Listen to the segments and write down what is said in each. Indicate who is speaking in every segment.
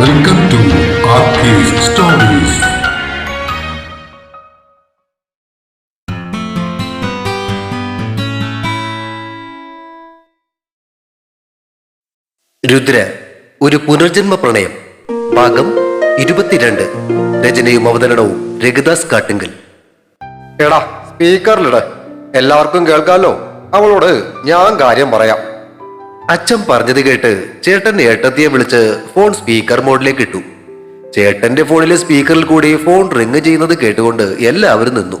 Speaker 1: Welcome to stories
Speaker 2: Rudra ഒരു പുനർജന്മ പ്രണയം. ഭാഗം ഇരുപത്തിരണ്ട്. രചനയും അവതരണവും രഘുദാസ് കാട്ടുങ്കൽ.
Speaker 3: എടാ സ്പീക്കറിലിട എല്ലാവർക്കും കേൾക്കാമല്ലോ അവളോട് ഞാൻ കാര്യം പറയാം.
Speaker 2: അച്ഛൻ പറഞ്ഞത് കേട്ട് ചേട്ടൻ ഏട്ടത്തിയെ വിളിച്ച് ഫോൺ സ്പീക്കർ മോഡിലേക്ക് ഇട്ടു. ചേട്ടന്റെ ഫോണിലെ സ്പീക്കറിൽ കൂടി ഫോൺ റിങ് ചെയ്യുന്നത് കേട്ടുകൊണ്ട് എല്ലാവരും നിന്നു.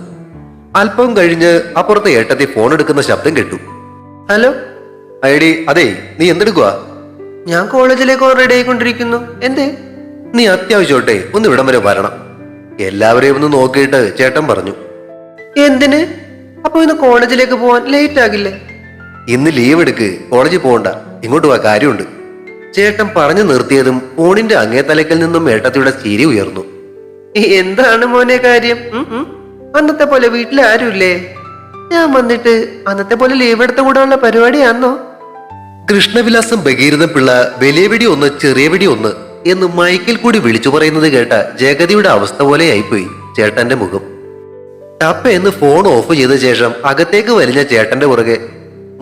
Speaker 2: അല്പം കഴിഞ്ഞ് അപ്പുറത്തെ ഏട്ടത്തി ഫോൺ എടുക്കുന്ന ശബ്ദം കേട്ടു.
Speaker 4: ഹലോ
Speaker 2: ഐഡി അതെ നീ എന്തെടുക്കുക
Speaker 4: ഞാൻ കോളേജിലേക്ക് റെഡി ആയിക്കൊണ്ടിരിക്കുന്നു. എന്തേ?
Speaker 2: നീ അത്യാവശ്യമായിട്ടെ ഒന്ന് ഇവിടം വരെ വരണം. എല്ലാവരെയും ഒന്ന് നോക്കിയിട്ട് ചേട്ടൻ പറഞ്ഞു.
Speaker 4: എന്തിന്? അപ്പൊ ഇന്ന് കോളേജിലേക്ക് പോവാൻ ലേറ്റ് ആകില്ലേ?
Speaker 2: ഇന്ന് ലീവ് എടുക്ക്. കോളേജിൽ പോകണ്ട ഇങ്ങോട്ട് വാ കാര്യമുണ്ട്. ചേട്ടൻ പറഞ്ഞു നിർത്തിയതും ഫോണിന്റെ അങ്ങേ തലക്കൽ നിന്നും ഏട്ടത്തിയുടെ ചിരി ഉയർന്നു.
Speaker 4: എന്താണ് മോനെ കാര്യം. അന്നത്തെ പോലെ വീട്ടിൽ ആരുമില്ലേ? ഞാൻ വന്നിട്ട് അന്നത്തെ പോലെ ലീവ് എടുത്ത കൂടാനുള്ള പരിപാടിയാന്നോ?
Speaker 2: കൃഷ്ണവിലാസം ബഗീരഥ പിള്ള വലിയ വെടി ഒന്ന് ചെറിയ വെടി ഒന്ന് എന്ന് മൈക്കിൽ കൂടി വിളിച്ചു പറയുന്നത് കേട്ട ജഗതിയുടെ അവസ്ഥ പോലെ ആയിപ്പോയി ചേട്ടന്റെ മുഖം. ടപ്പ എന്ന് ഫോൺ ഓഫ് ചെയ്ത ശേഷം അകത്തേക്ക് വലിഞ്ഞ ചേട്ടന്റെ പുറകെ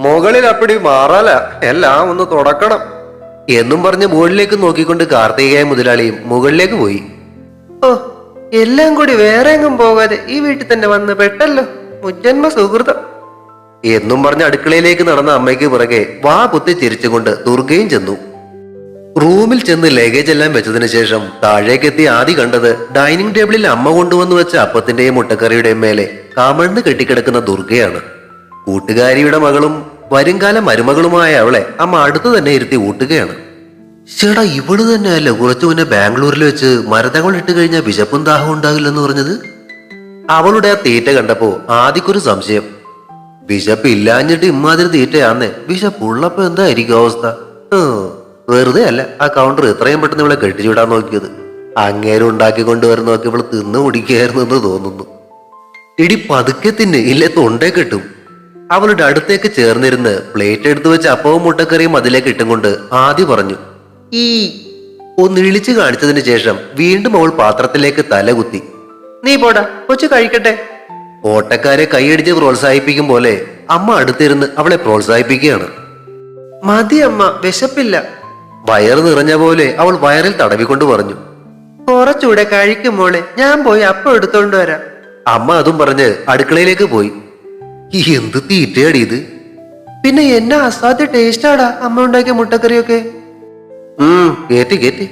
Speaker 3: മുകളിൽ അപ്പടി മാറാല. എല്ലാം ഒന്ന് തുടക്കണം.
Speaker 2: എന്നും പറഞ്ഞ് മുകളിലേക്ക് നോക്കിക്കൊണ്ട് കാർത്തികേയ മുതലാളിയും മുകളിലേക്ക് പോയി.
Speaker 4: ഓ എല്ലാം കൂടി വേറെ എങ്ങും പോകാതെ ഈ വീട്ടിൽ തന്നെ വന്ന് പെട്ടല്ലോ മുജ്ജന്മ സുഹൃതം.
Speaker 2: എന്നും പറഞ്ഞ് അടുക്കളയിലേക്ക് നടന്ന അമ്മയ്ക്ക് പുറകെ വാ കുത്തി ചിരിച്ചുകൊണ്ട് ദുർഗയും ചെന്നു. റൂമിൽ ചെന്ന് ലഗേജ് എല്ലാം വെച്ചതിന് ശേഷം താഴേക്കെത്തി ആദ്യ കണ്ടത് ഡൈനിങ് ടേബിളിൽ അമ്മ കൊണ്ടുവന്നു വെച്ച അപ്പത്തിന്റെയും മുട്ടക്കറിയുടെയും മേലെ കമഴ്ന്ന് കെട്ടിക്കിടക്കുന്ന ദുർഗയാണ്. കൂട്ടുകാരിയുടെ മകളും വരുംകാല മരുമകളുമായ അവളെ അമ്മ അടുത്ത് തന്നെ ഇരുത്തി ഊട്ടുകയാണ്. ചേട്ടാ ഇവൾ തന്നെയല്ലേ കുറച്ചു മുന്നേ ബാംഗ്ലൂരിൽ വെച്ച് മരതകൾ ഇട്ട് കഴിഞ്ഞാൽ വിശപ്പും ദാഹവും ഉണ്ടാകില്ലെന്ന് പറഞ്ഞത്? അവളുടെ ആ തീറ്റ കണ്ടപ്പോ ആദ്യക്കൊരു സംശയം. വിശപ്പ് ഇല്ലാഞ്ഞിട്ട് ഇമ്മാതിരി തീറ്റയാന്നേ. വിശപ്പ് ഉള്ളപ്പോ എന്തായിരിക്കും അവസ്ഥ? വെറുതെ അല്ല. ആ കൗണ്ടർ എത്രയും പെട്ടെന്ന് ഇവളെ കെട്ടിച്ചുവിടാൻ നോക്കിയത്. അങ്ങേരും ഉണ്ടാക്കി കൊണ്ടുവരുന്ന നോക്കി ഇവൾ തിന്നു കുടിക്കുകയായിരുന്നു എന്ന് തോന്നുന്നു. ഇടി പതുക്കെ തിന്ന്. ഇല്ലേ തൊണ്ടേ കെട്ടും. അവളുടെ അടുത്തേക്ക് ചേർന്നിരുന്ന് പ്ലേറ്റ് എടുത്തു വെച്ച് അപ്പവും മുട്ടക്കറിയും അതിലേക്ക് ഇട്ടും കൊണ്ട് ആദ്യ പറഞ്ഞു ഈ ഒന്ന് ഇളിച്ചു കാണിച്ചതിന് ശേഷം വീണ്ടും അവൾ പാത്രത്തിലേക്ക് തലകുത്തി.
Speaker 4: നീ പോടാ കൊച്ചു കഴിക്കട്ടെ.
Speaker 2: ഓട്ടക്കാരെ കൈയടിച്ച് പ്രോത്സാഹിപ്പിക്കും പോലെ അമ്മ അടുത്തിരുന്ന് അവളെ പ്രോത്സാഹിപ്പിക്കുകയാണ്.
Speaker 4: മതി അമ്മ വിശപ്പില്ല.
Speaker 2: വയറ് നിറഞ്ഞ പോലെ അവൾ വയറിൽ തടവിക്കൊണ്ട് പറഞ്ഞു
Speaker 4: കുറച്ചുകൂടെ കഴിക്കും മോളെ ഞാൻ പോയി അപ്പം എടുത്തോണ്ട് വരാം.
Speaker 2: അമ്മ അതും പറഞ്ഞ് അടുക്കളയിലേക്ക് പോയി. എന്ത് തീറ്റയാടി ഇത്?
Speaker 4: പിന്നെ എന്നെ അസാധ്യ ടേസ്റ്റാടാ അമ്മ ഉണ്ടാക്കിയ മുട്ടക്കറിയൊക്കെ.
Speaker 2: ഉം. കേറ്റി കേറ്റി.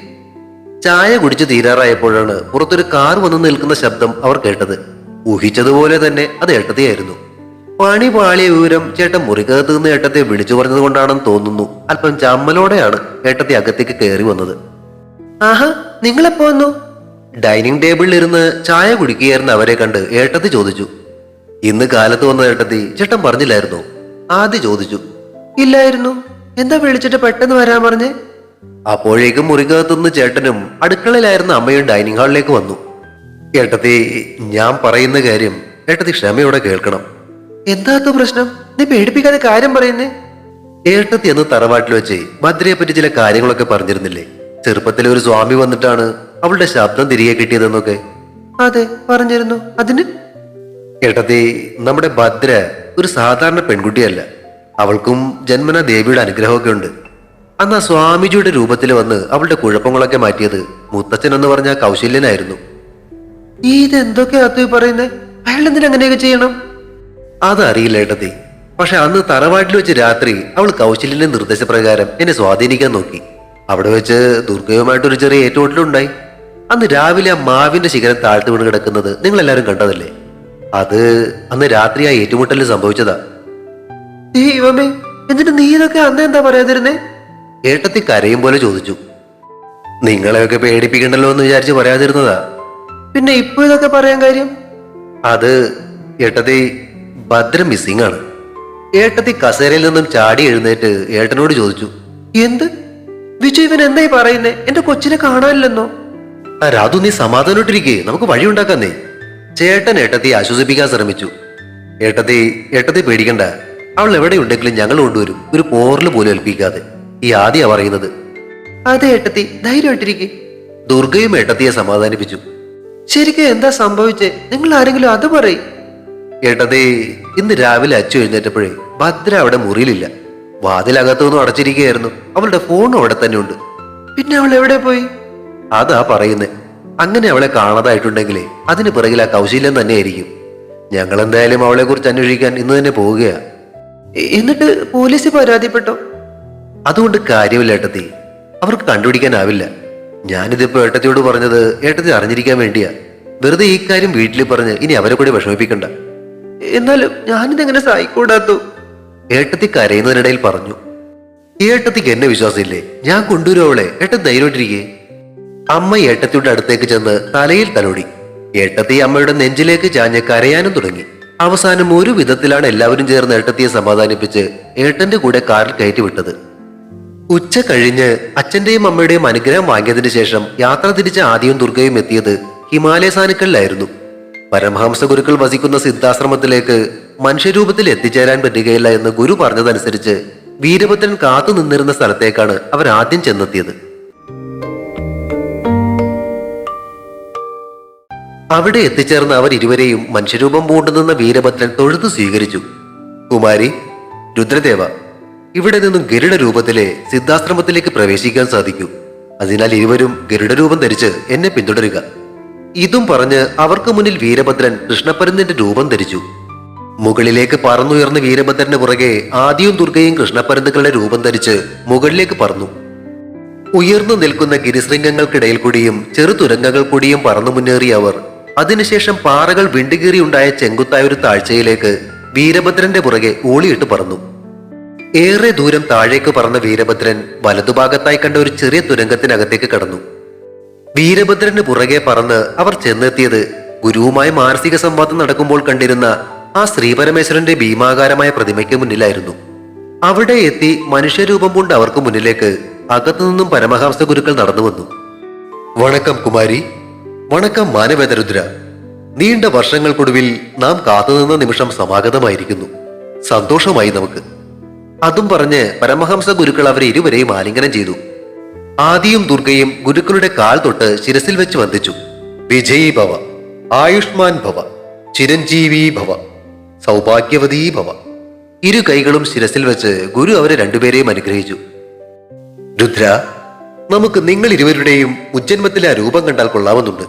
Speaker 2: ചായ കുടിച്ച് തീരാറായപ്പോഴാണ് പുറത്തൊരു കാർ വന്നു നിൽക്കുന്ന ശബ്ദം അവർ കേട്ടത്. ഊഹിച്ചതുപോലെ തന്നെ അത് ഏട്ടത്തെയായിരുന്നു. പണി പാളിയ വിവരം ചേട്ടൻ മുറിക്കകത്ത് നിന്ന് ഏട്ടത്തെ വിളിച്ചു പറഞ്ഞത് കൊണ്ടാണെന്ന് തോന്നുന്നു. അല്പം ചമ്മലോടെയാണ് ഏട്ടത്തെ അകത്തേക്ക് കയറി വന്നത്.
Speaker 4: ആഹാ നിങ്ങളെപ്പോ വന്നു?
Speaker 2: ഡൈനിങ് ടേബിളിൽ ഇരുന്ന് ചായ കുടിക്കുകയായിരുന്ന അവരെ കണ്ട് ഏട്ടത്തി ചോദിച്ചു. ഇന്ന് കാലത്ത് വന്ന ചേട്ടത്തി ചേട്ടൻ പറഞ്ഞില്ലായിരുന്നു? ആദ്യം ചോദിച്ചു.
Speaker 4: ഇല്ലായിരുന്നു. എന്താ വിളിച്ചിട്ട് പെട്ടെന്ന് വരാൻ പറഞ്ഞേ?
Speaker 2: അപ്പോഴേക്കും മുറിക്കകത്തുനിന്ന് ചേട്ടനും അടുക്കളയിലായിരുന്ന അമ്മയും ഡൈനിങ് ഹാളിലേക്ക് വന്നു. ചേട്ടത്തി ഞാൻ പറയുന്ന കാര്യം ചേട്ടത്തി ക്ഷമയോടെ കേൾക്കണം.
Speaker 4: എന്താത്ത പ്രശ്നം? നീ പേടിപ്പിക്കാതെ കാര്യം പറയുന്നേ?
Speaker 2: ഏട്ടത്തി എന്ന് തറവാട്ടിൽ വെച്ച് ഭദ്രയെ പറ്റി ചില കാര്യങ്ങളൊക്കെ പറഞ്ഞിരുന്നില്ലേ? ചെറുപ്പത്തിൽ ഒരു സ്വാമി വന്നിട്ടാണ് അവളുടെ ശബ്ദം തിരികെ കിട്ടിയതെന്നൊക്കെ.
Speaker 4: അതെ പറഞ്ഞിരുന്നു. അതിന്?
Speaker 2: ഏട്ടത്തി നമ്മുടെ ഭദ്ര ഒരു സാധാരണ പെൺകുട്ടിയല്ല. അവൾക്കും ജന്മന ദേവിയുടെ അനുഗ്രഹമൊക്കെ ഉണ്ട്. അന്ന് ആ സ്വാമിജിയുടെ രൂപത്തിൽ വന്ന് അവളുടെ കുഴപ്പങ്ങളൊക്കെ മാറ്റിയത് മുത്തച്ഛൻ എന്ന് പറഞ്ഞ കൗശല്യനായിരുന്നു.
Speaker 4: നീ ഇത് എന്തൊക്കെയാ അത്തു പറയുന്നേ? അയാൾ എന്തിനാ അങ്ങനെയൊക്കെ ചെയ്യണം?
Speaker 2: അതറിയില്ല ഏട്ടത്തി. പക്ഷെ അന്ന് തറവാട്ടിൽ വെച്ച് രാത്രി അവൾ കൗശല്യന്റെ നിർദ്ദേശപ്രകാരം എന്നെ സ്വാധീനിക്കാൻ നോക്കി. അവിടെ വെച്ച് ദുർഗയുമായിട്ട് ഒരു ചെറിയ ഏറ്റുമുട്ടലുണ്ടായി. അന്ന് രാവിലെ ആ മാവിന്റെ ശിഖരം താഴ്ത്തു വീണ് കിടക്കുന്നത് നിങ്ങൾ എല്ലാവരും കണ്ടതല്ലേ? അത് അന്ന് രാത്രി ആ ഏറ്റുമുട്ടൽ സംഭവിച്ചതാ
Speaker 4: ദൈവമേ എന്നിട്ട് നീ ഇതൊക്കെ അന്ന് എന്താ പറയാതിരുന്നേ?
Speaker 2: ഏട്ടത്തി കരയും പോലെ ചോദിച്ചു. നിങ്ങളെയൊക്കെ പേടിപ്പിക്കണ്ടല്ലോ എന്ന് വിചാരിച്ച് പറയാതിരുന്നതാ.
Speaker 4: പിന്നെ ഇപ്പൊ ഇതൊക്കെ പറയാൻ കാര്യം?
Speaker 2: അത് ഏട്ടത്തി ഭദ്ര മിസ്സിംഗ് ആണ്. ഏട്ടത്തി കസേരയിൽ നിന്നും ചാടി എഴുന്നേറ്റ് ഏട്ടനോട് ചോദിച്ചു
Speaker 4: എന്ത്? വിജു ഇവൻ എന്തായി പറയുന്നേ? എന്റെ കൊച്ചിനെ കാണാനില്ലെന്നോ?
Speaker 2: ആ രാധു നീ സമാധാനമായിട്ടിരിക്കേ. നമുക്ക് വഴി വഴിയുണ്ടാക്കാന്നേ. ചേട്ടൻ ഏട്ടത്തെ ആശ്വസിപ്പിക്കാൻ ശ്രമിച്ചു. ഏട്ടത്തെ ഏട്ടത്തെ പേടിക്കണ്ട. അവൾ എവിടെയുണ്ടെങ്കിലും ഞങ്ങൾ കൊണ്ടുവരും. ഒരു പോറിൽ പോലും ഏൽപ്പിക്കാതെ. ഈ ആദ്യ പറയുന്നത്
Speaker 4: അതെ ഏട്ടത്തി ധൈര്യമായിട്ടിരിക്കെ.
Speaker 2: ദുർഗയും ഏട്ടത്തിയെ സമാധാനിപ്പിച്ചു.
Speaker 4: ശരിക്കും എന്താ സംഭവിച്ചേ? നിങ്ങൾ ആരെങ്കിലും അത് പറയും.
Speaker 2: ഏട്ടത്തി ഇന്ന് രാവിലെ അച്ചു എഴുന്നേറ്റപ്പോഴേ ഭദ്ര അവിടെ മുറിയിലില്ല. വാതിലകത്തുനിന്നും അടച്ചിരിക്കുകയായിരുന്നു. അവളുടെ ഫോൺ അവിടെ തന്നെ ഉണ്ട്
Speaker 4: പിന്നെ അവൾ എവിടെ പോയി?
Speaker 2: അതാ പറയുന്നത് അങ്ങനെ അവളെ കാണാതായിട്ടുണ്ടെങ്കിലേ അതിന് പിറകിൽ ആ കൗശല്യം തന്നെയായിരിക്കും. ഞങ്ങൾ എന്തായാലും അവളെ കുറിച്ച് അന്വേഷിക്കാൻ ഇന്ന് തന്നെ പോവുകയാ.
Speaker 4: എന്നിട്ട് പോലീസ് പരാതിപ്പെട്ടോ?
Speaker 2: അതുകൊണ്ട് കാര്യമില്ല ഏട്ടത്തി. അവർക്ക് കണ്ടുപിടിക്കാനാവില്ല. ഞാനിതിപ്പോ ഏട്ടത്തിയോട് പറഞ്ഞത് ഏട്ടത്തി അറിഞ്ഞിരിക്കാൻ വേണ്ടിയാ. വെറുതെ ഈ കാര്യം വീട്ടിൽ പറഞ്ഞ് ഇനി അവരെ കൂടി വിഷമിപ്പിക്കണ്ട.
Speaker 4: എന്നാലും ഞാനിതെങ്ങനെ സഹായിക്കൂടാത്തു
Speaker 2: ഏട്ടത്തി കരയുന്നതിനിടയിൽ പറഞ്ഞു. ഏട്ടത്തിക്ക് എന്നെ വിശ്വാസമില്ലേ? ഞാൻ കൊണ്ടുവരും അവളെ? ഏട്ടൻ ധൈര്യമായിട്ടിരിക്കേ. അമ്മ ഏട്ടത്തിയുടെ അടുത്തേക്ക് ചെന്ന് തലയിൽ തലോടി. ഏട്ടത്തി അമ്മയുടെ നെഞ്ചിലേക്ക് ചാഞ്ഞ് കരയാനും തുടങ്ങി. അവസാനം ഒരു വിധത്തിലാണ് എല്ലാവരും ചേർന്ന് ഏട്ടത്തിയെ സമാധാനിപ്പിച്ച് ഏട്ടന്റെ കൂടെ കാറിൽ കയറ്റി വിട്ടത്. ഉച്ച കഴിഞ്ഞ് അച്ഛന്റെയും അമ്മയുടെയും അനുഗ്രഹം വാങ്ങിയതിനു ശേഷം യാത്ര തിരിച്ച ആദ്യവും ദുർഗയും എത്തിയത് ഹിമാലയ സാനുക്കളിലായിരുന്നു പരമഹംസ ഗുരുക്കൾ വസിക്കുന്ന സിദ്ധാശ്രമത്തിലേക്ക് മനുഷ്യരൂപത്തിൽ എത്തിച്ചേരാൻ പറ്റുകയില്ല എന്ന് ഗുരു പറഞ്ഞതനുസരിച്ച് വീരഭദ്രൻ കാത്തു നിന്നിരുന്ന സ്ഥലത്തേക്കാണ് അവർ ആദ്യം ചെന്നെത്തിയത്. അവിടെ എത്തിച്ചേർന്ന അവർ ഇരുവരെയും മനുഷ്യരൂപം പൂണ്ടുനിന്ന വീരഭദ്രൻ തൊഴുതു സ്വീകരിച്ചു. കുമാരി രുദ്രദേവ ഇവിടെ നിന്നും ഗരുഡ രൂപത്തിലെ സിദ്ധാശ്രമത്തിലേക്ക് പ്രവേശിക്കാൻ സാധിക്കൂ. അതിനാൽ ഇരുവരും ഗരുഡ രൂപം ധരിച്ച് എന്നെ പിന്തുടരുക. ഇതും പറഞ്ഞ് അവർക്ക് മുന്നിൽ വീരഭദ്രൻ കൃഷ്ണപ്പരുന്നിന്റെ രൂപം ധരിച്ചു. മുകളിലേക്ക് പറന്നുയർന്ന വീരഭദ്രന്റെ പുറകെ ആദ്യവും ദുർഗയും കൃഷ്ണപ്പരുന്തുക്കളുടെ രൂപം ധരിച്ച് മുകളിലേക്ക് പറന്നു. ഉയർന്നു നിൽക്കുന്ന ഗിരിശൃംഗങ്ങൾക്കിടയിൽ കൂടിയും ചെറുതുരങ്കങ്ങൾ കൂടിയും പറന്നു മുന്നേറിയ അവർ അതിനുശേഷം പാറകൾ വിണ്ടുകീറിയുണ്ടായ ചെങ്കുത്തായ ഒരു താഴ്ചയിലേക്ക് വീരഭദ്രന്റെ പുറകെ ഓളിയിട്ട് പറന്നു. ഏറെ ദൂരം താഴേക്ക് പറന്ന വീരഭദ്രൻ വലതുഭാഗത്തായി കണ്ട ഒരു ചെറിയ തുരങ്കത്തിനകത്തേക്ക് കടന്നു. വീരഭദ്രന് പുറകെ പറന്ന് അവർ ചെന്നെത്തിയത് ഗുരുവുമായി മാനസിക സംവാദം നടക്കുമ്പോൾ കണ്ടിരുന്ന ആ ശ്രീപരമേശ്വരന്റെ ഭീമാകാരമായ പ്രതിമയ്ക്ക് മുന്നിലായിരുന്നു. അവിടെ എത്തി മനുഷ്യരൂപം കൊണ്ട് അവർക്ക് മുന്നിലേക്ക് അകത്തുനിന്നും പരമഹംസ ഗുരുക്കൾ നടന്നു വന്നു വണക്കം കുമാരി വണക്കം മാനവേദരുദ്ര നീണ്ട വർഷങ്ങൾക്കൊടുവിൽ നാം കാത്തുനിന്ന നിമിഷം സമാഗതമായിരിക്കുന്നു. സന്തോഷമായി നമുക്ക്. അതും പറഞ്ഞ് പരമഹംസ ഗുരുക്കൾ അവരെ ഇരുവരെയും ആലിംഗനം ചെയ്തു. ആദിയും ദുർഗയും ഗുരുക്കളുടെ കാൽ തൊട്ട് ശിരസിൽ വെച്ച് വന്ദിച്ചു. വിജയീ ഭവ ആയുഷ്മാൻ ഭവ ചിരഞ്ജീവി ഭവ സൗഭാഗ്യവതീ ഭവ. ഇരു കൈകളും ശിരസിൽ വെച്ച് ഗുരു അവരെ രണ്ടുപേരെയും അനുഗ്രഹിച്ചു. രുദ്ര നമുക്ക് നിങ്ങൾ ഇരുവരുടെയും ഉജ്ജന്മത്തിലെ ആ രൂപം കണ്ടാൽ കൊള്ളാമെന്നുണ്ട്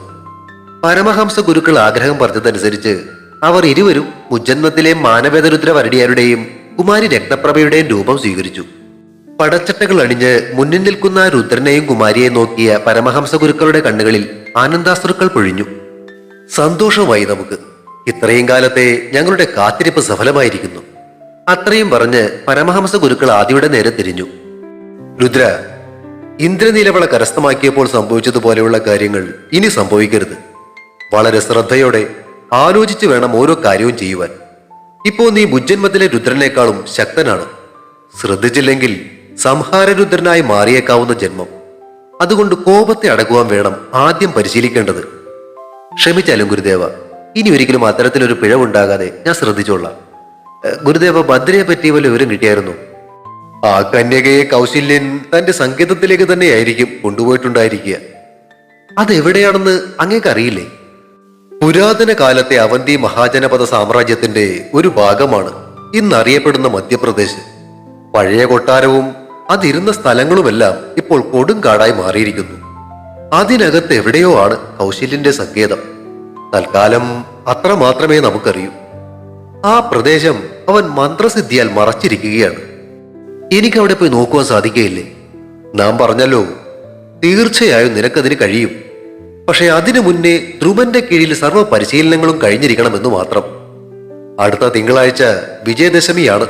Speaker 2: പരമഹംസ ഗുരുക്കൾ ആഗ്രഹം പറഞ്ഞതനുസരിച്ച് അവർ ഇരുവരും മുജ്ജന്മത്തിലെ മാനവേദരുദ്ര വരടിയാരുടെയും കുമാരി രക്തപ്രഭയുടെയും രൂപം സ്വീകരിച്ചു. പടച്ചട്ടകൾ അണിഞ്ഞ് മുന്നിൽ നിൽക്കുന്ന രുദ്രനെയും കുമാരിയെയും നോക്കിയ പരമഹംസ ഗുരുക്കളുടെ കണ്ണുകളിൽ ആനന്ദാശ്രുക്കൾ പൊഴിഞ്ഞു. സന്തോഷമായി നമുക്ക്. ഇത്രയും കാലത്തെ ഞങ്ങളുടെ കാത്തിരിപ്പ് സഫലമായിരിക്കുന്നു. അത്രയും പറഞ്ഞ് പരമഹംസ ഗുരുക്കൾ ആദിയുടെ നേരെ തിരിഞ്ഞു. രുദ്ര ഇന്ദ്രനീലവള കരസ്ഥമാക്കിയപ്പോൾ സംഭവിച്ചതുപോലെയുള്ള കാര്യങ്ങൾ ഇനി സംഭവിക്കരുത്. വളരെ ശ്രദ്ധയോടെ ആലോചിച്ച് വേണം ഓരോ കാര്യവും ചെയ്യുവാൻ. ഇപ്പോ നീ ബുജ്ജന്മത്തിലെ രുദ്രനേക്കാളും ശക്തനാണ്. ശ്രദ്ധിച്ചില്ലെങ്കിൽ സംഹാരരുദ്രനായി മാറിയേക്കാവുന്ന ജന്മം. അതുകൊണ്ട് കോപത്തെ അടക്കുവാൻ വേണം ആദ്യം പരിശീലിക്കേണ്ടത്. ക്ഷമിച്ചാലും ഗുരുദേവ ഇനി ഒരിക്കലും അത്തരത്തിലൊരു പിഴവുണ്ടാകാതെ ഞാൻ ശ്രദ്ധിച്ചോളാം. ഗുരുദേവ ഭദ്രയെ പറ്റി വല്ല വിവരം കിട്ടിയായിരുന്നു? ആ കന്യകയെ കൗശല്യൻ തന്റെ സങ്കേതത്തിലേക്ക് തന്നെയായിരിക്കും കൊണ്ടുപോയിട്ടുണ്ടായിരിക്കുക. അതെവിടെയാണെന്ന് അങ്ങേക്കറിയില്ലേ പുരാതന കാലത്തെ അവന്തി മഹാജനപദ സാമ്രാജ്യത്തിന്റെ ഒരു ഭാഗമാണ് ഇന്നറിയപ്പെടുന്ന മധ്യപ്രദേശ്. പഴയ കൊട്ടാരവും അതിരുന്ന സ്ഥലങ്ങളുമെല്ലാം ഇപ്പോൾ കൊടുങ്കാടായി മാറിയിരിക്കുന്നു. അതിനകത്ത് എവിടെയോ ആണ് കൗശല്യന്റെ സങ്കേതം. തൽക്കാലം അത്ര മാത്രമേ നമുക്കറിയൂ. ആ പ്രദേശം അവൻ മന്ത്രസിദ്ധിയാൽ മറച്ചിരിക്കുകയാണ്. എനിക്കവിടെ പോയി നോക്കുവാൻ സാധിക്കുകയില്ലേ? നാം പറഞ്ഞല്ലോ തീർച്ചയായും നിനക്കതിന് കഴിയും. പക്ഷേ അതിനു മുന്നേ ധ്രുവന്റെ കീഴിൽ സർവ പരിശീലനങ്ങളും കഴിഞ്ഞിരിക്കണമെന്ന് മാത്രം. അടുത്ത തിങ്കളാഴ്ച വിജയദശമിയാണ്.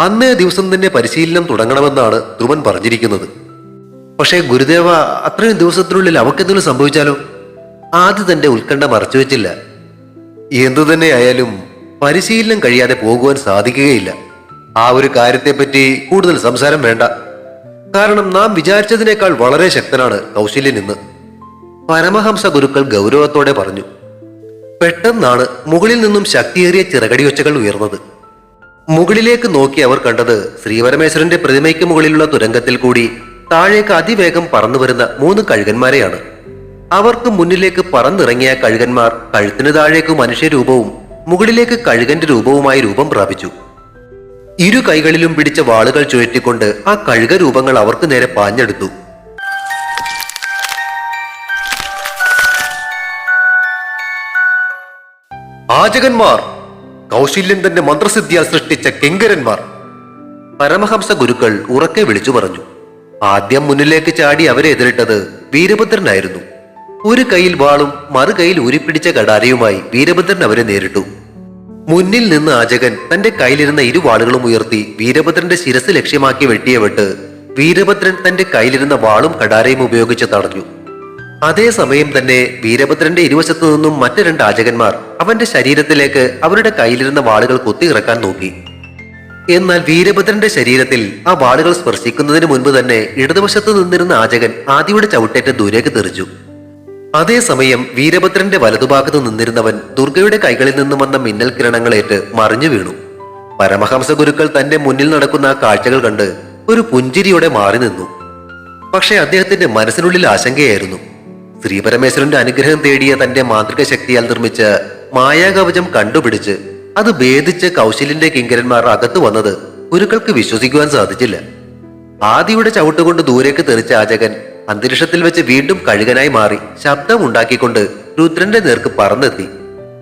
Speaker 2: അന്നേ ദിവസം തന്നെ പരിശീലനം തുടങ്ങണമെന്നാണ് ധ്രുവൻ പറഞ്ഞിരിക്കുന്നത്. പക്ഷേ ഗുരുദേവ അത്രയും ദിവസത്തിനുള്ളിൽ അവക്കെന്തെങ്കിലും സംഭവിച്ചാലോ? ആദ്യം തന്റെ ഉത്കണ്ഠ മറച്ചു വെച്ചില്ല. എന്തു തന്നെയായാലും പരിശീലനം കഴിയാതെ പോകുവാൻ സാധിക്കുകയില്ല. ആ ഒരു കാര്യത്തെപ്പറ്റി കൂടുതൽ സംസാരം വേണ്ട. കാരണം നാം വിചാരിച്ചതിനേക്കാൾ വളരെ ശക്തനാണ് കൗശല്യൻ ഇന്ന് പരമഹംസ ഗുരുക്കൾ ഗൗരവത്തോടെ പറഞ്ഞു പെട്ടെന്നാണ് മുകളിൽ നിന്നും ശക്തിയേറിയ ചിറകടിയൊച്ചകൾ ഉയർന്നത്. മുകളിലേക്ക് നോക്കി അവർ കണ്ടത് ശ്രീപരമേശ്വരന്റെ പ്രതിമയ്ക്ക് മുകളിലുള്ള തുരങ്കത്തിൽ കൂടി താഴേക്ക് അതിവേഗം പറന്നു വരുന്ന മൂന്ന് കഴുകന്മാരെയാണ്. അവർക്ക് മുന്നിലേക്ക് പറന്നിറങ്ങിയ കഴുകന്മാർ കഴുത്തിന് താഴേക്ക് മനുഷ്യരൂപവും മുകളിലേക്ക് കഴുകന്റെ രൂപവുമായി രൂപം പ്രാപിച്ചു. ഇരു കൈകളിലും പിടിച്ച വാളുകൾ ചുഴറ്റിക്കൊണ്ട് ആ കഴുക രൂപങ്ങൾ അവർക്ക് നേരെ പാഞ്ഞെടുത്തു. ആചകന്മാർ കൗശല്യൻ തന്റെ മന്ത്രസിദ്ധിയാൽ സൃഷ്ടിച്ച കിങ്കരന്മാർ പരമഹംസ ഗുരുക്കൾ ഉറക്കെ വിളിച്ചു പറഞ്ഞു. ആദ്യം മുന്നിലേക്ക് ചാടി അവരെ എതിരിട്ടത് വീരഭദ്രനായിരുന്നു. ഒരു കൈയിൽ വാളും മറു കൈയിൽ ഊരിപ്പിടിച്ച കടാരയുമായി വീരഭദ്രൻ അവരെ നേരിട്ടു. മുന്നിൽ നിന്ന് ആചകൻ തന്റെ കയ്യിലിരുന്ന ഇരുവാളുകളും ഉയർത്തി വീരഭദ്രന്റെ ശിരസ് ലക്ഷ്യമാക്കി വെട്ടിയ വെട്ട് വീരഭദ്രൻ തന്റെ കയ്യിലിരുന്ന വാളും കടാരയും ഉപയോഗിച്ച് തടഞ്ഞു. അതേസമയം തന്നെ വീരഭദ്രന്റെ ഇരുവശത്തു നിന്നും മറ്റു രണ്ട് ആചകന്മാർ അവന്റെ ശരീരത്തിലേക്ക് അവരുടെ കയ്യിലിരുന്ന വാളുകൾ കുത്തിയിറക്കാൻ നോക്കി. എന്നാൽ വീരഭദ്രന്റെ ശരീരത്തിൽ ആ വാളുകൾ സ്പർശിക്കുന്നതിന് മുൻപ് തന്നെ ഇടതുവശത്ത് നിന്നിരുന്ന ആചകൻ ആദിയുടെ ചവിട്ടേറ്റ് ദൂരേക്ക് തെറിച്ചു. അതേസമയം വീരഭദ്രന്റെ വലതുഭാഗത്ത് നിന്നിരുന്നവൻ ദുർഗയുടെ കൈകളിൽ നിന്നും വന്ന മിന്നൽ കിരണങ്ങളേറ്റ് മറിഞ്ഞു വീണു. പരമഹംസ ഗുരുക്കൾ തന്റെ മുന്നിൽ നടക്കുന്ന ആ കാഴ്ചകൾ കണ്ട് ഒരു പുഞ്ചിരിയോടെ മാറി നിന്നു. പക്ഷെ അദ്ദേഹത്തിന്റെ മനസ്സിനുള്ളിൽ ആശങ്കയായിരുന്നു. ശ്രീപരമേശ്വരന്റെ അനുഗ്രഹം തേടിയ തന്റെ മാന്ത്രിക ശക്തിയാൽ നിർമ്മിച്ച മായാകവചം കണ്ടുപിടിച്ച് അത് ഭേദിച്ച് കൗശലിന്റെ കിങ്കരന്മാർ അകത്തു വന്നത് ഗുരുക്കൾക്ക് വിശ്വസിക്കുവാൻ സാധിച്ചില്ല. ആദിയുടെ ചവിട്ടുകൊണ്ട് ദൂരേക്ക് തെറിച്ച ആചകൻ അന്തരീക്ഷത്തിൽ വെച്ച് വീണ്ടും കഴുകനായി മാറി ശബ്ദം ഉണ്ടാക്കിക്കൊണ്ട് രുദ്രന്റെ നേർക്ക് പറന്നെത്തി.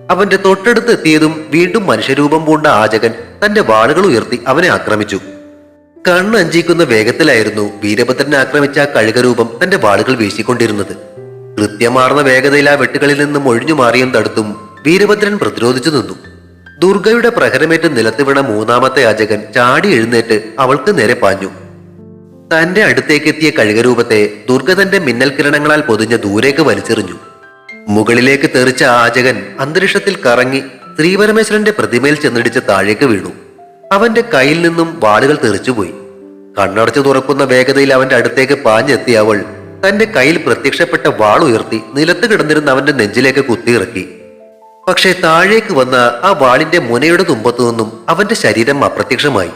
Speaker 2: അവന്റെ തൊട്ടടുത്ത് എത്തിയതും വീണ്ടും മനുഷ്യരൂപം പൂണ്ട ആചകൻ തന്റെ വാളുകൾ ഉയർത്തി അവനെ ആക്രമിച്ചു. കണ്ണഞ്ചിക്കുന്ന വേഗത്തിലായിരുന്നു വീരഭദ്രനെ ആക്രമിച്ച കഴുകരൂപം തന്റെ വാളുകൾ വീശിക്കൊണ്ടിരുന്നത്. കൃത്യമാർന്ന വേഗതയിൽ ആ വെട്ടുകളിൽ നിന്നും ഒഴിഞ്ഞു മാറിയും തടുത്തും വീരഭദ്രൻ പ്രതിരോധിച്ചു നിന്നു. ദുർഗയുടെ പ്രഹരമേറ്റ് നിലത്ത് വീണ മൂന്നാമത്തെ യാചകൻ ചാടി എഴുന്നേറ്റ് അവൾക്ക് നേരെ പാഞ്ഞു. തന്റെ അടുത്തേക്കെത്തിയ കഴുകരൂപത്തെ ദുർഗ തന്റെ മിന്നൽ കിരണങ്ങളാൽ പൊതിഞ്ഞ് ദൂരേക്ക് വലിച്ചെറിഞ്ഞു. മുകളിലേക്ക് തെറിച്ച ആചകൻ അന്തരീക്ഷത്തിൽ കറങ്ങി ശ്രീപരമേശ്വരന്റെ പ്രതിമയിൽ ചെന്നിടിച്ച് താഴേക്ക് വീണു. അവന്റെ കയ്യിൽ നിന്നും വാളുകൾ തെറിച്ചുപോയി. കണ്ണടച്ചു തുറക്കുന്ന വേഗതയിൽ അവന്റെ അടുത്തേക്ക് പാഞ്ഞെത്തിയ അവൾ തന്റെ കയ്യിൽ പ്രത്യക്ഷപ്പെട്ട വാൾ ഉയർത്തി നിലത്ത് കിടന്നിരുന്ന അവന്റെ നെഞ്ചിലേക്ക് കുത്തിയിറക്കി. പക്ഷേ താഴേക്ക് വന്ന ആ വാളിന്റെ മുനയുടെ തുമ്പത്തു നിന്നും അവന്റെ ശരീരം അപ്രത്യക്ഷമായി.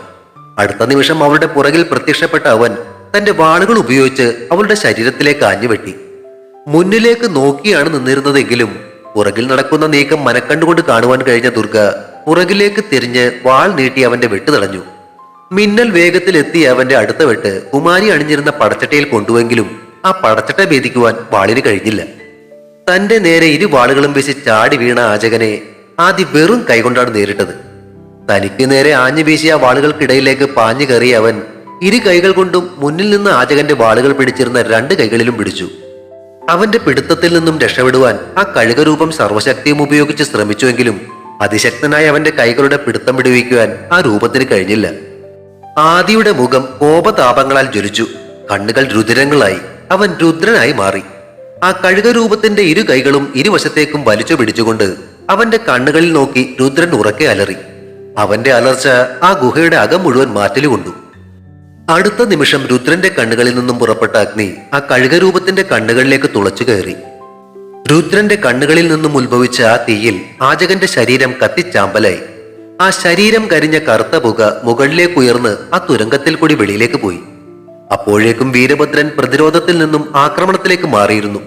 Speaker 2: അടുത്ത നിമിഷം അവളുടെ പുറകിൽ പ്രത്യക്ഷപ്പെട്ട അവൻ തന്റെ വാളുകൾ ഉപയോഗിച്ച് അവളുടെ ശരീരത്തിലേക്ക് ആഞ്ഞുവെട്ടി. മുന്നിലേക്ക് നോക്കിയാണ് നിന്നിരുന്നതെങ്കിലും പുറകിൽ നടക്കുന്ന നീക്കം മനക്കണ്ടുകൊണ്ട് കാണുവാൻ കഴിഞ്ഞ ദുർഗ പുറകിലേക്ക് തിരിഞ്ഞ് വാൾ നീട്ടി അവന്റെ വെട്ട് തടഞ്ഞു. മിന്നൽ വേഗത്തിൽ എത്തിയ അവന്റെ അടുത്ത വെട്ട് കുമാരി അണിഞ്ഞിരുന്ന പടച്ചട്ടയിൽ കൊണ്ടുവെങ്കിലും ആ പടച്ചട്ട ഭേദിക്കുവാൻ വാളിന് കഴിഞ്ഞില്ല. തന്റെ നേരെ ഇരു വാളുകളും വെച്ച് ചാടി വീണ ആചകനെ ആദ്യ വെറും കൈകൊണ്ടാണ് നേരിട്ടത്. തനിക്ക് നേരെ ആഞ്ഞു വീശിയ വാളുകൾക്കിടയിലേക്ക് പാഞ്ഞു കയറിയ അവൻ ഇരു കൈകൾ കൊണ്ടും മുന്നിൽ നിന്ന് ആചകന്റെ വാളുകൾ പിടിച്ചിരുന്ന രണ്ട് കൈകളിലും പിടിച്ചു. അവന്റെ പിടുത്തത്തിൽ നിന്നും രക്ഷപ്പെടുവാൻ ആ കഴുകരൂപം സർവശക്തിയും ഉപയോഗിച്ച് ശ്രമിച്ചുവെങ്കിലും അതിശക്തനായ അവന്റെ കൈകളുടെ പിടുത്തം വിടുവിക്കുവാൻ ആ രൂപത്തിന് കഴിഞ്ഞില്ല. ആദിയുടെ മുഖം കോപതാപങ്ങളാൽ ജ്വലിച്ചു. കണ്ണുകൾ രുദ്രങ്ങളായി. അവൻ രുദ്രനായി മാറി. ആ കഴുകരൂപത്തിന്റെ ഇരു കൈകളും ഇരുവശത്തേക്കും വലിച്ചു പിടിച്ചുകൊണ്ട് അവന്റെ കണ്ണുകളിൽ നോക്കി രുദ്രൻ ഉറക്കെ അലറി. അവന്റെ അലർച്ച ആ ഗുഹയുടെ അകം മുഴുവൻ മാറ്റലുകൊണ്ടു അടുത്ത നിമിഷം രുദ്രന്റെ കണ്ണുകളിൽ നിന്നും പുറപ്പെട്ട അഗ്നി ആ കഴുകരൂപത്തിന്റെ കണ്ണുകളിലേക്ക് തുളച്ചു കയറി. രുദ്രന്റെ കണ്ണുകളിൽ നിന്നും ഉത്ഭവിച്ച ആ തീയിൽ ആചകന്റെ ശരീരം കത്തിച്ചാമ്പലായി. ആ ശരീരം കരിഞ്ഞ കറുത്ത പുക മുകളിലേക്ക് ഉയർന്ന് ആ തുരങ്കത്തിൽ കൂടി വെളിയിലേക്ക് പോയി. അപ്പോഴേക്കും വീരഭദ്രൻ പ്രതിരോധത്തിൽ നിന്നും ആക്രമണത്തിലേക്ക് മാറിയിരുന്നു.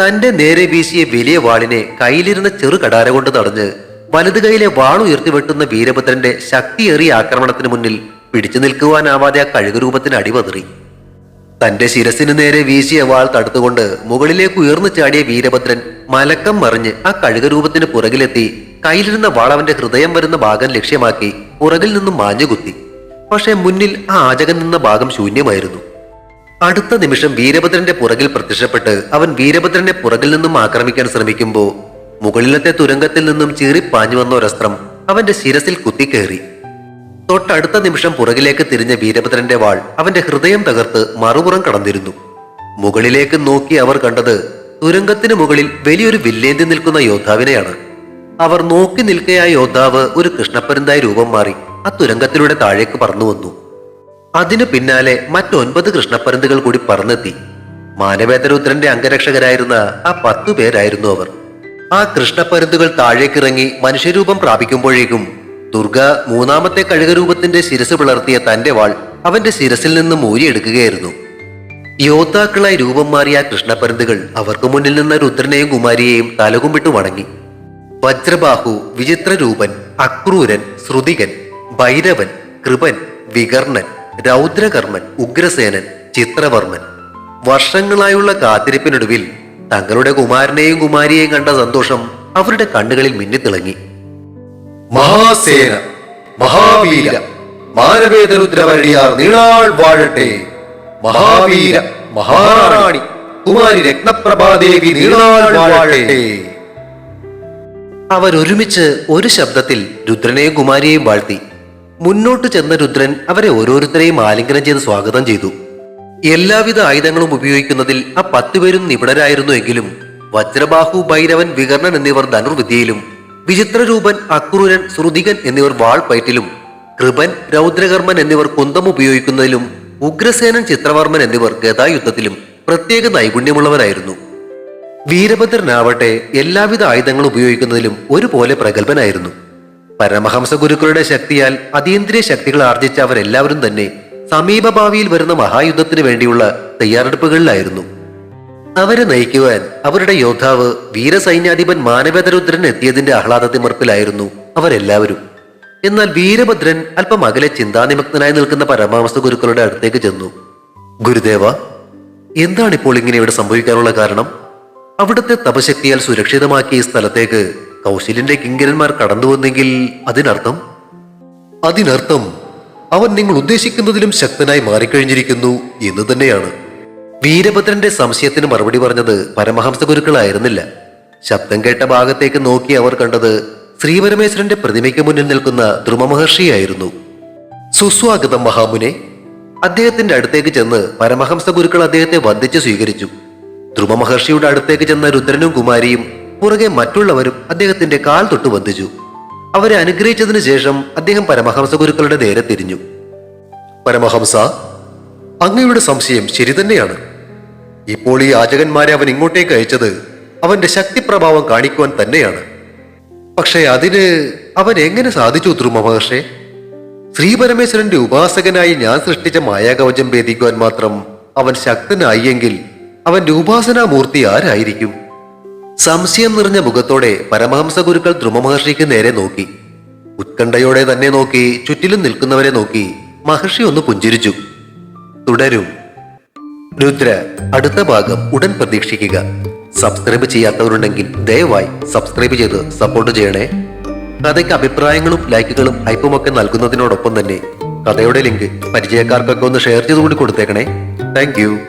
Speaker 2: തന്റെ നേരെ വീശിയ വലിയ വാളിനെ കയ്യിലിരുന്ന ചെറു കടാര കൊണ്ട് തടഞ്ഞ് വലത് കൈയിലെ വാൾ ഉയർത്തി വെട്ടുന്ന വീരഭദ്രന്റെ ശക്തിയേറിയ ആക്രമണത്തിന് മുന്നിൽ പിടിച്ചു നിൽക്കുവാനാവാതെ ആ കഴുകരൂപത്തിന് അടിപതറി തന്റെ ശിരസിന് നേരെ വീശിയ വാൾ തടുത്തുകൊണ്ട് മുകളിലേക്ക് ഉയർന്നു ചാടിയ വീരഭദ്രൻ മലക്കം മറിഞ്ഞ് ആ കഴുകരൂപത്തിന് പുറകിലെത്തി കയ്യിലിരുന്ന വാൾ അവന്റെ ഹൃദയം വരുന്ന ഭാഗം ലക്ഷ്യമാക്കി പുറകിൽ നിന്നും മാഞ്ഞുകുത്തി പക്ഷെ മുന്നിൽ ആ ആചകൻ നിന്ന ഭാഗം ശൂന്യമായിരുന്നു. അടുത്ത നിമിഷം വീരഭദ്രന്റെ പുറകിൽ പ്രത്യക്ഷപ്പെട്ട് അവൻ വീരഭദ്രനെ പുറകിൽ നിന്നും ആക്രമിക്കാൻ ശ്രമിക്കുമ്പോൾ മുകളിലത്തെ തുരങ്കത്തിൽ നിന്നും ചീറി പാഞ്ഞു വന്ന ഒരസ്ത്രം അവന്റെ ശിരസിൽ കുത്തിക്കേറി. തൊട്ടടുത്ത നിമിഷം പുറകിലേക്ക് തിരിഞ്ഞ വീരഭദ്രന്റെ വാൾ അവന്റെ ഹൃദയം തകർത്ത് മറുപുറം കടന്നിരുന്നു. മുകളിലേക്ക് നോക്കി അവർ കണ്ടത് തുരങ്കത്തിന് മുകളിൽ വലിയൊരു വില്ലേന്തി നിൽക്കുന്ന യോദ്ധാവിനെയാണ്. അവർ നോക്കി നിൽക്കയായ യോദ്ധാവ് ഒരു കൃഷ്ണപ്പരുന്തായി രൂപം മാറി ആ തുരങ്കത്തിലൂടെ താഴേക്ക് പറന്നു വന്നു. അതിനു പിന്നാലെ മറ്റൊൻപത് കൃഷ്ണപ്പരുന്തുകൾ കൂടി പറന്നെത്തി. മാനവേദരുദ്രന്റെ അംഗരക്ഷകരായിരുന്ന ആ പത്തു പേരായിരുന്നു അവർ. ആ കൃഷ്ണപ്പരുന്തുകൾ താഴേക്കിറങ്ങി മനുഷ്യരൂപം പ്രാപിക്കുമ്പോഴേക്കും ദുർഗ മൂന്നാമത്തെ കഴുകരൂപത്തിന്റെ ശിരസ് പിളർത്തിയ തന്റെ വാൾ അവന്റെ ശിരസിൽ നിന്ന് മൂരിയെടുക്കുകയായിരുന്നു. യോദ്ധാക്കളായി രൂപം മാറിയ കൃഷ്ണപരന്തുകൾ അവർക്ക് മുന്നിൽ നിന്ന രുദ്രനെയും കുമാരിയെയും തലകുമ്പിട്ട് വണങ്ങി. വജ്രബാഹു വിചിത്രരൂപൻ അക്രൂരൻ ശ്രുതികൻ ഭൈരവൻ കൃപൻ വികർണൻ രൗദ്രകർമ്മൻ ഉഗ്രസേനൻ ചിത്രവർമ്മൻ. വർഷങ്ങളായുള്ള കാത്തിരിപ്പിനൊടുവിൽ തങ്ങളുടെ കുമാരനെയും കുമാരിയെയും കണ്ട സന്തോഷം അവരുടെ കണ്ണുകളിൽ മിന്നിത്തിളങ്ങി.
Speaker 3: മഹാസേന മഹാവീര മാനവേദരുദ്രവരടിയാർ നീളാൾ വാഴട്ടെ. മഹാവീര മഹാറാണി കുമാരി രത്നപ്രഭാദേവി നീളാൾ വാഴട്ടെ.
Speaker 2: അവരൊരുമിച്ച് ഒരു ശബ്ദത്തിൽ രുദ്രനെയും കുമാരിയെയും വാഴ്ത്തി. മുന്നോട്ട് ചെന്ന രുദ്രൻ അവരെ ഓരോരുത്തരെയും ആലിംഗനം ചെയ്ത് സ്വാഗതം ചെയ്തു. എല്ലാവിധ ആയുധങ്ങളും ഉപയോഗിക്കുന്നതിൽ ആ പത്തുപേരും നിപുണരായിരുന്നു എങ്കിലും വജ്രബാഹു ഭൈരവൻ വികർണൻ എന്നിവർ ധനുർവിദ്യയിലും വിചിത്രരൂപൻ അക്രൂരൻ ശ്രുതികൻ എന്നിവർ വാൾപയറ്റിലും കൃപൻ രൗദ്രകർമ്മൻ എന്നിവർ കുന്തം ഉപയോഗിക്കുന്നതിലും ഉഗ്രസേനൻ ചിത്രവർമ്മൻ എന്നിവർ ഗതായുദ്ധത്തിലും പ്രത്യേക നൈപുണ്യമുള്ളവരായിരുന്നു. വീരഭദ്രനാവട്ടെ എല്ലാവിധ ആയുധങ്ങളും ഉപയോഗിക്കുന്നതിലും ഒരുപോലെ പ്രഗത്ഭനായിരുന്നു. പരമഹംസ ഗുരുക്കളുടെ ശക്തിയാൽ അതീന്ദ്രിയ ശക്തികൾ ആർജിച്ച അവരെല്ലാവരും തന്നെ സമീപഭാവിയിൽ വരുന്ന മഹായുദ്ധത്തിന് വേണ്ടിയുള്ള തയ്യാറെടുപ്പുകളിലായിരുന്നു. അവരെ നയിക്കുവാൻ അവരുടെ യോദ്ധാവ് വീരസൈന്യാധിപൻ മാനവേദരുദ്രൻ എത്തിയതിന്റെ ആഹ്ലാദത്തിമർപ്പിലായിരുന്നു അവരെല്ലാവരും. എന്നാൽ വീരഭദ്രൻ അല്പം അകലെ ചിന്താനിമഗ്നനായി നിൽക്കുന്ന പരമാവസ്ഥ ഗുരുക്കളുടെ അടുത്തേക്ക് ചെന്നു. ഗുരുദേവ എന്താണ് ഇപ്പോൾ ഇങ്ങനെ ഇവിടെ സംഭവിക്കാനുള്ള കാരണം? അവിടുത്തെ തപശക്തിയാൽ സുരക്ഷിതമാക്കിയ ഈ സ്ഥലത്തേക്ക് കൗശലിന്റെ കിങ്കരന്മാർ കടന്നു വന്നെങ്കിൽ അതിനർത്ഥം? അതിനർത്ഥം അവൻ നിങ്ങൾ ഉദ്ദേശിക്കുന്നതിലും ശക്തനായി മാറിക്കഴിഞ്ഞിരിക്കുന്നു എന്ന് തന്നെയാണ്. വീരഭദ്രന്റെ സംശയത്തിന് മറുപടി പറഞ്ഞത് പരമഹംസ ഗുരുക്കളായിരുന്നില്ല. ശബ്ദം കേട്ട ഭാഗത്തേക്ക് നോക്കി അവർ കണ്ടത് ശ്രീപരമേശ്വരന്റെ പ്രതിമയ്ക്ക് മുന്നിൽ നിൽക്കുന്ന ധ്രുമ മഹർഷിയായിരുന്നു സുസ്വാഗതം മഹാമുനെ. അദ്ദേഹത്തിന്റെ അടുത്തേക്ക് ചെന്ന് പരമഹംസ ഗുരുക്കൾ അദ്ദേഹത്തെ വന്ദിച്ച് സ്വീകരിച്ചു. ധ്രുമ മഹർഷിയുടെ അടുത്തേക്ക് ചെന്ന രുദ്രനും കുമാരിയും പുറകെ മറ്റുള്ളവരും അദ്ദേഹത്തിന്റെ കാൽ തൊട്ട് വന്ദിച്ചു. അവരെ അനുഗ്രഹിച്ചതിനു ശേഷം അദ്ദേഹം പരമഹംസ ഗുരുക്കളുടെ നേരെ തിരിഞ്ഞു. പരമഹംസ അങ്ങയുടെ സംശയം ശരി തന്നെയാണ്. ഇപ്പോൾ ഈ യാചകന്മാരെ അവൻ ഇങ്ങോട്ടേക്ക് അയച്ചത് അവന്റെ ശക്തിപ്രഭാവം കാണിക്കുവാൻ തന്നെയാണ്. പക്ഷേ അതിന് അവൻ എങ്ങനെ സാധിച്ചു ധ്രുവ മഹർഷേ ശ്രീപരമേശ്വരന്റെ ഉപാസകനായി ഞാൻ സൃഷ്ടിച്ച മായാകവചം ഭേദിക്കുവാൻ മാത്രം അവൻ ശക്തനായി എങ്കിൽ അവന്റെ ഉപാസനാമൂർത്തി ആരായിരിക്കും? സംശയം നിറഞ്ഞ മുഖത്തോടെ പരമഹംസ ഗുരുക്കൾ ധ്രുമമഹർഷിക്ക് നേരെ നോക്കി. ഉത്കണ്ഠയോടെ തന്നെ നോക്കി ചുറ്റിലും നിൽക്കുന്നവരെ നോക്കി മഹർഷി ഒന്ന് പുഞ്ചിരിച്ചു. തുടരും. രുദ്ര അടുത്ത ഭാഗം ഉടൻ പ്രതീക്ഷിക്കുക. സബ്സ്ക്രൈബ് ചെയ്യാത്തവരുണ്ടെങ്കിൽ ദയവായി സബ്സ്ക്രൈബ് ചെയ്ത് സപ്പോർട്ട് ചെയ്യണേ. കഥയ്ക്ക് അഭിപ്രായങ്ങളും ലൈക്കുകളും ഹൈപ്പും ഒക്കെ നൽകുന്നതിനോടൊപ്പം തന്നെ കഥയുടെ ലിങ്ക് പരിചയക്കാർക്കൊക്കെ ഒന്ന് ഷെയർ ചെയ്തുകൊണ്ട് കൂടി കൊടുത്തേക്കണേ. താങ്ക്